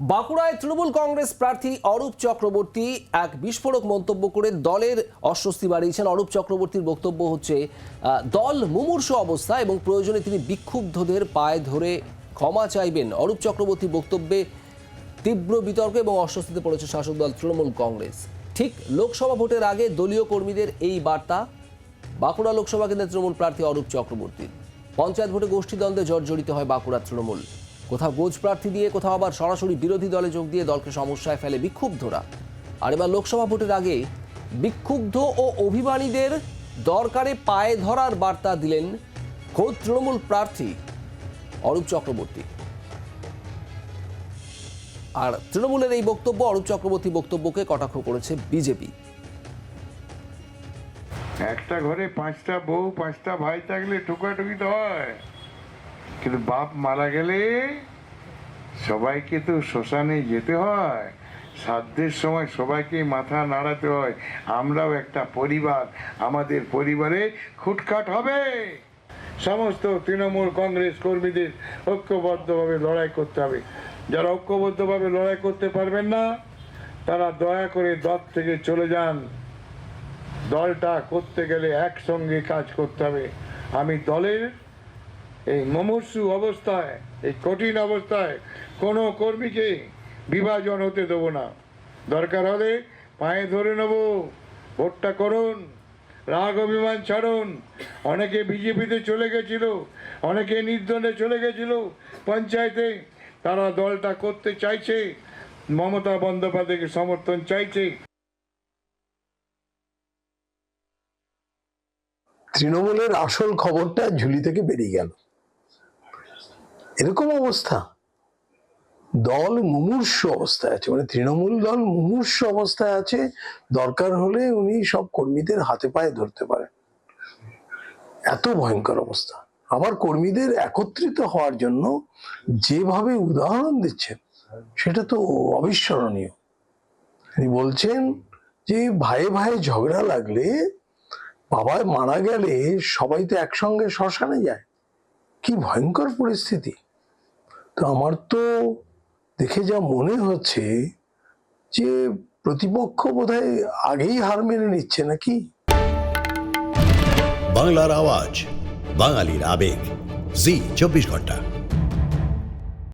বাঁকুড়ায় তৃণমূল কংগ্রেস প্রার্থী অরূপ চক্রবর্তী এক বিস্ফোরক মন্তব্য করে দলের অস্বস্তি বাড়িয়েছেন। অরূপ চক্রবর্তীর বক্তব্য হচ্ছে দল মুমূর্ষ অবস্থা এবং প্রয়োজনে তিনি বিক্ষুব্ধদের পায়ে ধরে ক্ষমা চাইবেন। অরূপ চক্রবর্তীর বক্তব্যে তীব্র বিতর্ক এবং অস্বস্তিতে পড়েছে শাসক দল তৃণমূল কংগ্রেস। ঠিক লোকসভা ভোটের আগে দলীয় কর্মীদের এই বার্তা, বাঁকুড়া লোকসভা কেন্দ্রের তৃণমূল প্রার্থী অরূপ চক্রবর্তীর। পঞ্চায়েত ভোটে গোষ্ঠীদ্বন্দ্বে জর্জরিত হয় বাঁকুড়ার তৃণমূল। কোথাও গোজ প্রার্থী দিয়ে কোথাও আবার সরাসরি বিরোধী দলে যোগ দিয়ে দলকে সমস্যায় ফেলে বিক্ষুব্ধরা। আর এবার লোকসভা ভোটের আগে বিক্ষুব্ধ ও অভিমানীদের দরকারে পায়ে ধরার বার্তা দিলেন খোদ তৃণমূল প্রার্থী অরূপ চক্রবর্তী। আর তৃণমূলের এই বক্তব্য, অরূপ চক্রবর্তী বক্তব্যকে কটাক্ষ করেছে বিজেপি। একটা ঘরে পাঁচটা বউ, পাঁচটা ভাই থাকলে টুকাটুকি তো হয়। কিন্তু বাপ মারা গেলে সবাইকে তো শ্মশানে যেতে হয়। সাধ্যের সময় সবাইকে মাথা নাড়াতে হয়। আমরাও একটা পরিবার। আমাদের পরিবারে খুটখাট হবে। সমস্ত তৃণমূল কংগ্রেস কর্মীদের ঐক্যবদ্ধভাবে লড়াই করতে হবে। যারা ঐক্যবদ্ধভাবে লড়াই করতে পারবেন না, তারা দয়া করে দল থেকে চলে যান। দলটা করতে গেলে একসঙ্গে কাজ করতে হবে। আমি দলের এই মুমূর্ষু অবস্থায়, এই কঠিন অবস্থায় কোনো কর্মীকে বিভাজন হতে দেবো না। দরকার হলে পায়ে ধরে নেব, ভোটটা করুন, রাগ অভিমান ছাড়ুন। অনেকে বিজেপিতে চলে গেছিল, অনেকে নির্দনে চলে গেছিল। পঞ্চায়েতে তারা দলটা করতে চাইছে, মমতা বন্দ্যোপাধ্যায়কে সমর্থন চাইছে। তৃণমূলের আসল খবরটা ঝুলি থেকে বেরিয়ে গেল। এরকম অবস্থা। দল মুমূর্ষ অবস্থায় আছে মানে তৃণমূল দল মুমূর্ষ অবস্থায় আছে, দরকার হলে উনি সব কর্মীদের হাতে পায়ে ধরতে পারেন। এত ভয়ঙ্কর অবস্থা। আবার কর্মীদের একত্রিত হওয়ার জন্য যেভাবে উদাহরণ দিচ্ছেন, সেটা তো অবিস্মরণীয়। তিনি বলছেন যে ভাইয়ে ভাইয়ে ঝগড়া লাগলে বাবায় মারা গেলে সবাই তো একসঙ্গে শ্মশানে যায়। কি ভয়ঙ্কর পরিস্থিতি। তো আমার তো দেখে যা মনে হচ্ছে যে প্রতিপক্ষ বোধহয় আগেই হার মেনে নিচ্ছে নাকি? বাংলার আওয়াজ, বাঙালির আবেগ, জি, চব্বিশ ঘণ্টা।